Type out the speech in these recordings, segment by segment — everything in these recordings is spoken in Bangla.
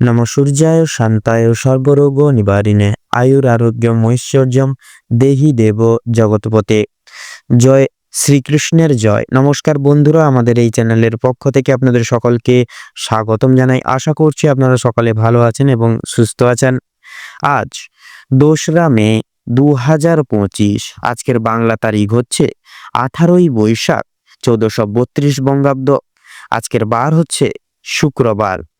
নম সূর্যায় শান্তায় সর্বরোগ নিবারিণে আয়ুর আরোগ্যম ঐশ্বর্যম দেহি দেব জগৎপতে জয় শ্রীকৃষ্ণের জয় নমস্কার বন্ধুরা, আমাদের এই চ্যানেলের পক্ষ থেকে আপনাদের সকলকে স্বাগতম জানাই। আশা করছি আপনারা সকলে ভালো আছেন এবং সুস্থ আছেন। আজ দোসরা মে দু হাজার পঁচিশ, আজকের বাংলা তারিখ হচ্ছে আঠারোই বৈশাখ, চৌদ্দশো বত্রিশ বঙ্গাব্দ। আজকের বার হচ্ছে শুক্রবার।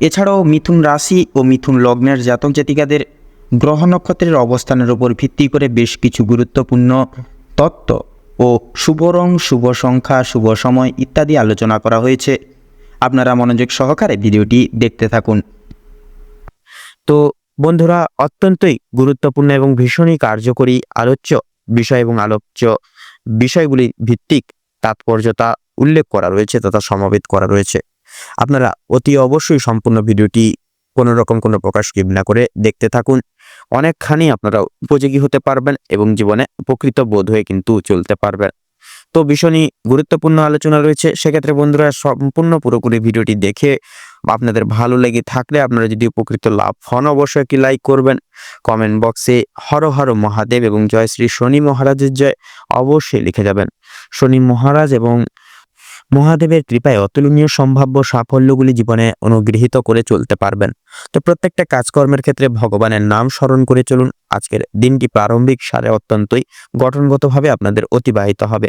এছাড়াও মিথুন রাশি ও মিথুন লগ্নের জাতক জাতিকাদের গ্রহ নক্ষত্রের অবস্থানের উপর ভিত্তি করে বেশ কিছু গুরুত্বপূর্ণ তত্ত্ব ও শুভ রং, শুভ সংখ্যা, শুভ সময় ইত্যাদি আলোচনা করা হয়েছে। আপনারা মনোযোগ সহকারে ভিডিওটি দেখতে থাকুন। তো বন্ধুরা, অত্যন্তই গুরুত্বপূর্ণ এবং ভীষণই কার্যকরী আলোচ্য বিষয় এবং আলোচ্য বিষয়গুলি ভিত্তিক তাৎপর্যতা উল্লেখ করা রয়েছে তথা সমাবেত করা রয়েছে। আপনারা অতি অবশ্যই সম্পূর্ণ ভিডিওটি কোনো রকম কোনো প্রকাশ না করে দেখতে থাকুন। অনেকখানি আপনারা উপযোগী হতে পারবেন এবং জীবনে উপকৃত বোধ হয়ে কিন্তু চলতে পারবেন। তো ভীষণই গুরুত্বপূর্ণ আলোচনা রয়েছে, সেক্ষেত্রে বন্ধুরা সম্পূর্ণ পুরোপুরি ভিডিওটি দেখে আপনাদের ভালো লেগে থাকলে আপনারা যদি উপকৃত লাভ হন, অবশ্যই একটি লাইক করবেন। কমেন্ট বক্সে হর হর মহাদেব এবং জয় শ্রী শনি মহারাজের জয় অবশ্যই লিখে যাবেন। শনি মহারাজ এবং মহাদেবের কৃপায় অতুলনীয় সম্ভাব্য সাফল্যগুলি জীবনে অনুগৃহীত করে চলতে পারবেন। তো প্রত্যেকটা কাজকর্মের ক্ষেত্রে ভগবানের নাম স্মরণ করে চলুন। আজকের দিনটি প্রারম্ভিক সারে অত্যন্তই গঠনগতভাবে আপনাদের অতিবাহিত হবে।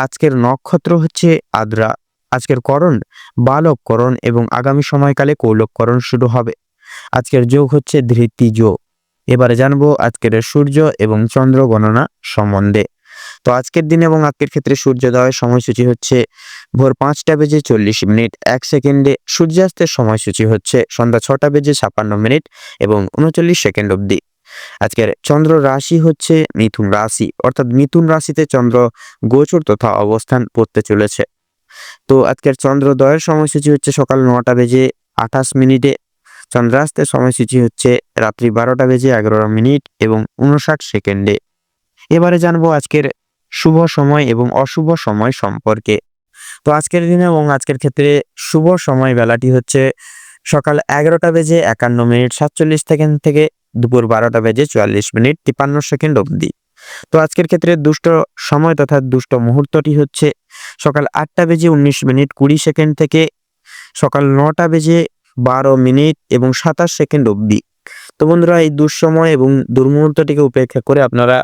আজকের নক্ষত্র হচ্ছে আদ্রা। আজকের করণ বালককরণ এবং আগামী সময়কালে কৌলককরণ শুরু হবে। আজকের যোগ হচ্ছে ধৃতি যোগ। এবারে জানব আজকের সূর্য এবং চন্দ্র গণনা সম্বন্ধে। তো আজকের দিন এবং আজকের ক্ষেত্রে সূর্যোদয়ের সময়সূচি হচ্ছে ভোর পাঁচটা বেজে চল্লিশ মিনিট, এক সেকেন্ডে সূর্যাস্তের সময়সূচি হচ্ছে সন্ধ্যা ছটা বেজে ছাপান্ন মিনিট এবং উনচল্লিশ সেকেন্ড অবধি। আজকের চন্দ্র রাশি হচ্ছে মিথুন রাশি, অর্থাৎ মিথুন রাশিতে চন্দ্র গোচর তথা অবস্থান করতে চলেছে। তো আজকের চন্দ্রোদয়ের সময়সূচি হচ্ছে সকাল নটা বেজে আঠাশ মিনিটে, চন্দ্রাস্তের সময়সূচি হচ্ছে রাত্রি বারোটা বেজে এগারো মিনিট এবং উনষাট সেকেন্ডে। এবারে জানব আজকের শুভ সময় এবং অশুভ সময় সম্পর্কে। তো আজকের দিনে এবং আজকের ক্ষেত্রে শুভ সময় বেলাটি হচ্ছে সকাল এগারোটা বেজে একান্ন মিনিট সাতচল্লিশ সেকেন্ড থেকে দুপুর বারোটা বেজে চুয়াল্লিশ মিনিট তিপান্ন সেকেন্ড অবধি। তো আজকের ক্ষেত্রে দুষ্ট সময় তথা দুষ্ট মুহূর্তটি হচ্ছে সকাল আটটা বেজে উনিশ মিনিট কুড়ি সেকেন্ড থেকে সকাল নটা বেজে বারো মিনিট এবং সাতাশ সেকেন্ড অবধি। তো বন্ধুরা, এই দুঃসময় এবং দুর্মুহূর্তটিকে উপেক্ষা করে আপনারা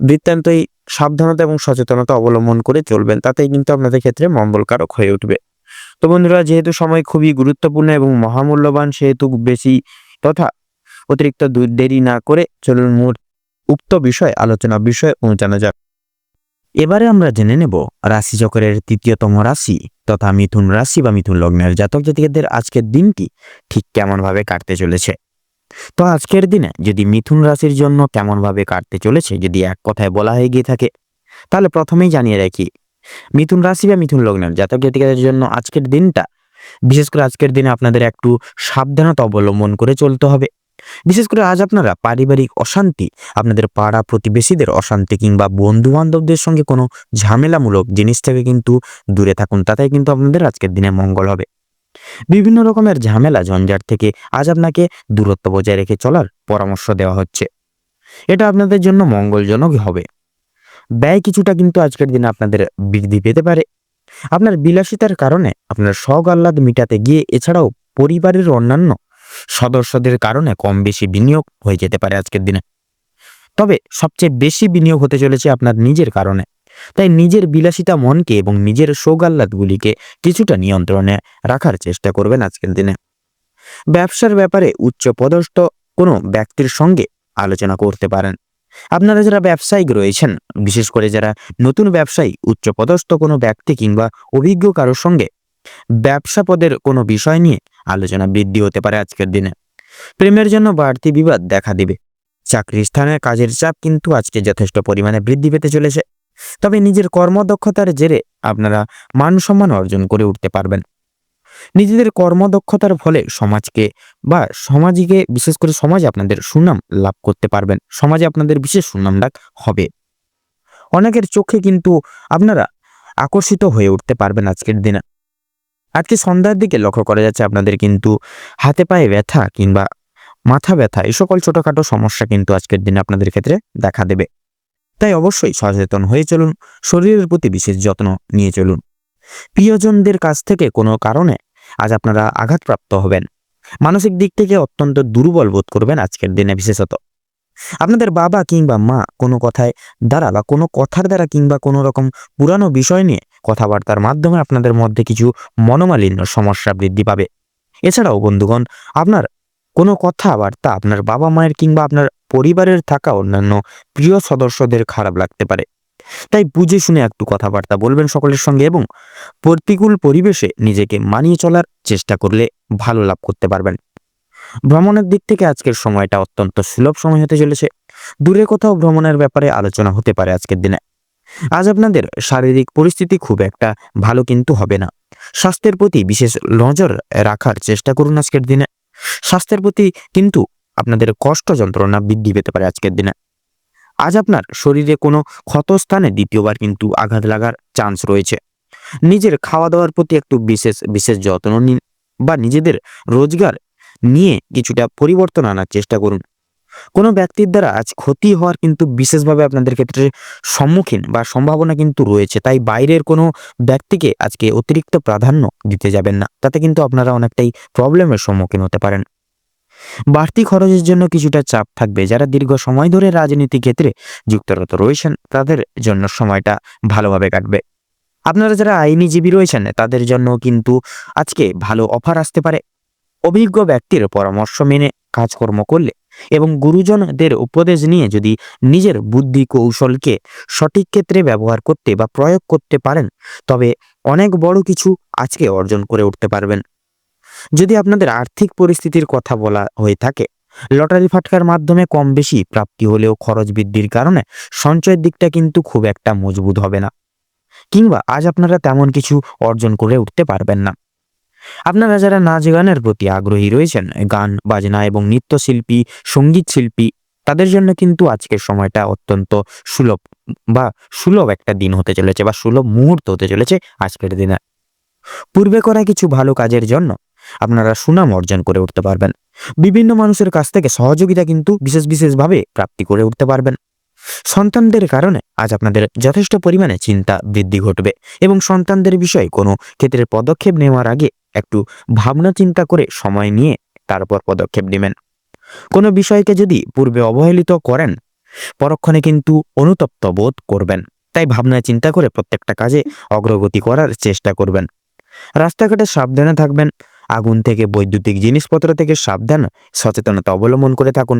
বৃত্তান্তই সাবধানতা এবং সচেতনতা অবলম্বন করে চলবেন, তাতেই কিন্তু আপনাদের ক্ষেত্রে মঙ্গলকারক হয়ে উঠবে। তো বন্ধুরা, যেহেতু সময় খুবই গুরুত্বপূর্ণ এবং মহামূল্যবান, সেহেতু বেশি তথা অতিরিক্ত দেরি না করে চলুন মূল উক্ত বিষয়, আলোচনা বিষয়ে পৌঁছানো যাক। এবারে আমরা জেনে নেব রাশি চক্রের তৃতীয়তম রাশি তথা মিথুন রাশি বা মিথুন লগ্নের জাতক জাতিকাদের আজকের দিনটি ঠিক কেমনভাবে কাটতে চলেছে। তো আজকের দিনে যদি মিথুন রাশির জন্য কেমনভাবে কাটতে চলেছে, যদি এক কথায় বলা হয়ে গিয়ে থাকে, তাহলে প্রথমেই জানিয়ে রাখি, মিথুন রাশি বা মিথুন লগ্নের জাতক জাতিকাদের জন্য আজকের দিনটা, বিশেষ করে আজকের দিনে আপনাদের একটু সাবধানতা অবলম্বন করে চলতে হবে। বিশেষ করে আজ আপনারা পারিবারিক অশান্তি, আপনাদের পাড়া প্রতিবেশীদের অশান্তি কিংবা বন্ধু বান্ধবদের সঙ্গে কোনো ঝামেলামূলক জিনিস থেকে কিন্তু দূরে থাকুন তাতে কিন্তু আপনাদের আজকের দিনে মঙ্গল হবে। বিভিন্ন রকমের ঝামেলা ঝঞ্ঝাট থেকে আজ আপনাকে দূরত্ব বজায় রেখে চলার পরামর্শ দেওয়া হচ্ছে। এটা আপনাদের জন্য মঙ্গলজনক হবে। ব্যয় কিছুটা কিন্তু আজকের দিনে আপনাদের বৃদ্ধি পেতে পারে। আপনার বিলাসিতার কারণে আপনার শখ আহ্লাদ মিটাতে গিয়ে এছাড়াও পরিবারের অন্যান্য সদস্যদের কারণে কম বেশি বিনিয়োগ হয়ে যেতে পারে আজকের দিনে। তবে সবচেয়ে বেশি বিনিয়োগ হতে চলেছে আপনার নিজের কারণে। তাই নিজের বিলাসিতা মনকে এবং নিজের সৌগাল্লাদগুলিকে কিছুটা নিয়ন্ত্রণে রাখার চেষ্টা করবেন আজকের দিনে। ব্যবসার ব্যাপারে উচ্চ পদস্থ কোনো ব্যক্তির সঙ্গে আলোচনা করতে পারেন। আপনারা যারা ব্যবসায়িক রয়েছেন, বিশেষ করে যারা নতুন ব্যবসায়ী, উচ্চ পদস্থ কোনো ব্যক্তি কিংবা অভিজ্ঞ কারোর সঙ্গে ব্যবসা পদের কোনো বিষয় নিয়ে আলোচনা বৃদ্ধি হতে পারে আজকের দিনে। প্রেমের জন্য বাড়তি বিবাদ দেখা দিবে। চাকরি স্থানের কাজের চাপ কিন্তু আজকে যথেষ্ট পরিমাণে বৃদ্ধি পেতে চলেছে। তবে নিজের কর্মদক্ষতার জেরে আপনারা মান সম্মান অর্জন করে উঠতে পারবেন। নিজেদের কর্মদক্ষতার ফলে সমাজকে বা সমাজকে, বিশেষ করে সমাজে আপনাদের সুনাম লাভ করতে পারবেন। সমাজে আপনাদের বিশেষ সুনাম ডাক হবে। অনেকের চোখে কিন্তু আপনারা আকর্ষিত হয়ে উঠতে পারবেন আজকের দিনে। আজকে সন্ধ্যার দিকে লক্ষ্য করা যাচ্ছে আপনাদের কিন্তু হাতে পায়ে ব্যথা কিংবা মাথা ব্যথা, এই সকল ছোটোখাটো সমস্যা কিন্তু আজকের দিনে আপনাদের ক্ষেত্রে দেখা দেবে। তাই অবশ্যই সচেতন হয়ে চলুন, শরীরের প্রতি বিশেষ যত্ন নিয়ে চলুন। প্রিয়জনদের কাছ থেকে কোনো কারণে আজ আপনারা আঘাতপ্রাপ্ত হবেন। মানসিক দিক থেকে অত্যন্ত দুর্বল বোধ করবেন আজকের দিনে বিশেষত। আপনাদের বাবা কিংবা মা কোনো কথায় দ্বারা বা কোনো কথার দ্বারা কিংবা কোনো রকম পুরানো বিষয় নিয়ে কথাবার্তার মাধ্যমে আপনাদের মধ্যে কিছু মনোমালিন্য সমস্যা বৃদ্ধি পাবে। এছাড়াও বন্ধুগণ, আপনার কোনো কথাবার্তা আপনার বাবা মায়ের কিংবা আপনার পরিবারের থাকা অন্যান্য প্রিয় সদস্যদের খারাপ লাগতে পারে। তাই বুঝে শুনে একটু কথাবার্তা বলবেন সকলের সঙ্গে এবং প্রতিকূল পরিবেশে নিজেকে মানিয়ে চলার চেষ্টা করলে ভালো লাভ করতে পারবেন। ভ্রমণের দিক থেকে আজকের সময়টা অত্যন্ত সুলভ সময় হতে চলেছে। দূরে কোথাও ভ্রমণের ব্যাপারে আলোচনা হতে পারে আজকের দিনে। আজ আপনাদের শারীরিক পরিস্থিতি খুব একটা ভালো কিন্তু হবে না। স্বাস্থ্যের প্রতি বিশেষ নজর রাখার চেষ্টা করুন আজকের দিনে। স্বাস্থ্যের প্রতি কিন্তু আপনাদের কষ্ট যন্ত্রণা বৃদ্ধি পেতে পারে আজকের দিনে। আজ আপনার শরীরে কোনো ক্ষতস্থানে দ্বিতীয়বার কিন্তু আঘাত লাগার চান্স রয়েছে। নিজের খাওয়া দাওয়ার প্রতি একটু বিশেষ বিশেষ যত্ন নিন বা নিজেদের রোজগার নিয়ে কিছুটা পরিবর্তন আনার চেষ্টা করুন। কোনো ব্যক্তির দ্বারা আজ ক্ষতি হওয়ার কিন্তু বিশেষভাবে আপনাদের ক্ষেত্রে সম্মুখীন বা সম্ভাবনা কিন্তু রয়েছে, তাই বাইরের কোনো ব্যক্তিকে আজকে অতিরিক্ত প্রাধান্য দিতে যাবেন না। তাতে কিন্তু আপনারা অনেকটাই প্রবলেমের সম্মুখীন হতে পারেন। বাড়তি খরচের জন্য কিছুটা চাপ থাকবে। যারা দীর্ঘ সময় ধরে রাজনীতি ক্ষেত্রে যুক্তরত রয়েছেন, তাদের জন্য সময়টা ভালোভাবে কাটবে। আপনারা যারা আইনিজীবী রয়েছেন, তাদের জন্য কিন্তু আজকে ভালো অফার আসতে পারে। অভিজ্ঞ ব্যক্তির পরামর্শ মেনে কাজকর্ম করলে এবং গুরুজনদের উপদেশ নিয়ে যদি নিজের বুদ্ধি কৌশলকে সঠিক ক্ষেত্রে ব্যবহার করতে বা প্রয়োগ করতে পারেন, তবে অনেক বড় কিছু আজকে অর্জন করে উঠতে পারবেন। যদি আপনাদের আর্থিক পরিস্থিতির কথা বলা হয়ে থাকে, লটারি ফাটকার মাধ্যমে কম বেশি প্রাপ্তি হলেও খরচ বৃদ্ধির কারণে সঞ্চয়ের দিকটা কিন্তু খুব একটা মজবুত হবে না, কিংবা আজ আপনারা তেমন কিছু অর্জন করে উঠতে পারবেন না। আপনারা যারা নাচ গানের প্রতি আগ্রহী রয়েছেন, গান, বাজনা এবং নৃত্যশিল্পী সংগীত শিল্পী তাদের জন্য কিন্তু আজকের সময়টা অত্যন্ত সুলভ বা সুলভ একটা দিন হতে চলেছে বা সুলভ মুহূর্ত হতে চলেছে আজকের দিনে। পূর্বে করা কিছু ভালো কাজের জন্য আপনারা সুনাম অর্জন করে উঠতে পারবেন। বিভিন্ন মানুষের কাছ থেকে সহযোগিতা কিন্তু বিশেষ বিশেষভাবে প্রাপ্তি করে উঠতে পারবেন। সন্তানদের কারণে আজ আপনাদের যথেষ্ট পরিমাণে চিন্তা বৃদ্ধি ঘটবে এবং সন্তানদের বিষয়ে কোনো ক্ষেত্রে পদক্ষেপ নেওয়ার আগে একটু ভাবনা চিন্তা করে সময় নিয়ে তারপর পদক্ষেপ নেবেন। কোনো বিষয়কে যদি পূর্বে অবহেলিত করেন, পরক্ষণে কিন্তু অনুতপ্ত বোধ করবেন। তাই ভাবনা চিন্তা করে প্রত্যেকটা কাজে অগ্রগতি করার চেষ্টা করবেন। রাস্তাঘাটে সাবধানে থাকবেন, আগুন থেকে বৈদ্যুতিক জিনিসপত্র থেকে সাবধান, সচেতনতা অবলম্বন করে থাকুন।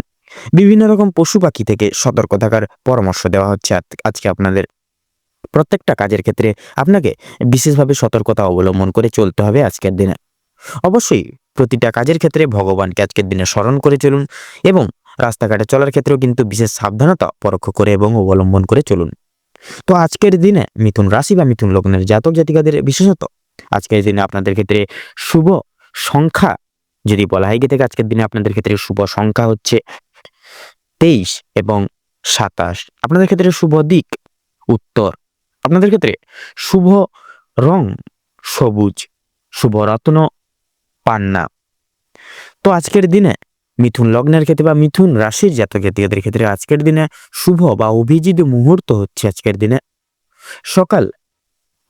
বিভিন্ন রকম পশু পাখি থেকে সতর্ক থাকার পরামর্শ দেওয়া হচ্ছে আজকে আপনাদের। প্রত্যেকটা কাজের ক্ষেত্রে আপনাকে বিশেষভাবে সতর্কতা অবলম্বন করে চলতে হবে আজকের দিনে। অবশ্যই প্রতিটা কাজের ক্ষেত্রে ভগবানকে আজকের দিনে স্মরণ করে চলুন এবং রাস্তাঘাটে চলার ক্ষেত্রেও কিন্তু বিশেষ সাবধানতা পরোক্ষ করে এবং অবলম্বন করে চলুন। তো আজকের দিনে মিথুন রাশি বা মিথুন লগ্নের জাতক জাতিকাদের বিশেষত আজকের দিনে আপনাদের ক্ষেত্রে শুভ সংখ্যা যদি বলা হয় থেকে আজকের দিনে আপনাদের ক্ষেত্রে শুভ সংখ্যা হচ্ছে তেইশ এবং সাতাশ। আপনাদের ক্ষেত্রে শুভ দিক উত্তর। আপনাদের ক্ষেত্রে শুভ রং সবুজ, শুভ রত্ন পান্না। তো আজকের দিনে মিথুন লগ্নের ক্ষেত্রে বা মিথুন রাশির জাতক জাতিকাদের ক্ষেত্রে আজকের দিনে শুভ বা অভিজিৎ মুহূর্ত হচ্ছে আজকের দিনে। সকাল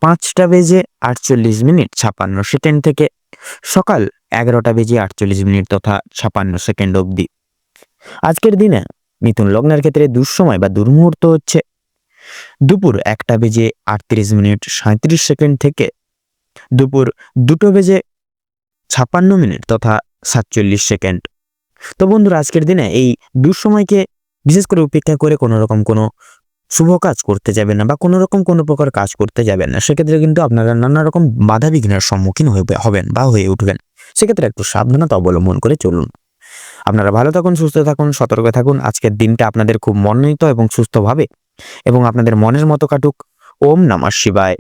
পাঁচটা বেজে আটচল্লিশ মিনিট ছাপান্ন সেকেন্ড থেকে সকাল এগারোটা বেজে আটচল্লিশ মিনিট তথা ছাপান্ন সেকেন্ড অবধি। আজকের দিনে মিথুন লগ্নের ক্ষেত্রে দুঃসময় বা দুর্মুহূর্ত হচ্ছে। দুপুর একটা বেজে আটত্রিশ মিনিট সাঁত্রিশ সেকেন্ড থেকে দুপুর দুটো বেজে ছাপ্পান্ন মিনিট তথা সাতচল্লিশ সেকেন্ড। তো বন্ধুরা, আজকের দিনে এই দুঃসময়কে বিশেষ করে উপেক্ষা করে কোনো রকম কোনো শুভ কাজ করতে যাবেন না বা কোনো রকম কোনো প্রকার কাজ করতে যাবেন না। সেক্ষেত্রে কিন্তু আপনারা নানা রকম বাধা বিঘ্নের সম্মুখীন হবেন বা হয়ে উঠবেন। সেক্ষেত্রে একটু সাবধানতা অবলম্বন করে চলুন। আপনারা ভালো থাকুন, সুস্থ থাকুন, সতর্ক থাকুন। আজকের দিনটা আপনাদের খুব মনোনীত এবং সুস্থভাবে এবং আপনাদের মনের মতো কাটুক। ওম নমঃ শিবায়।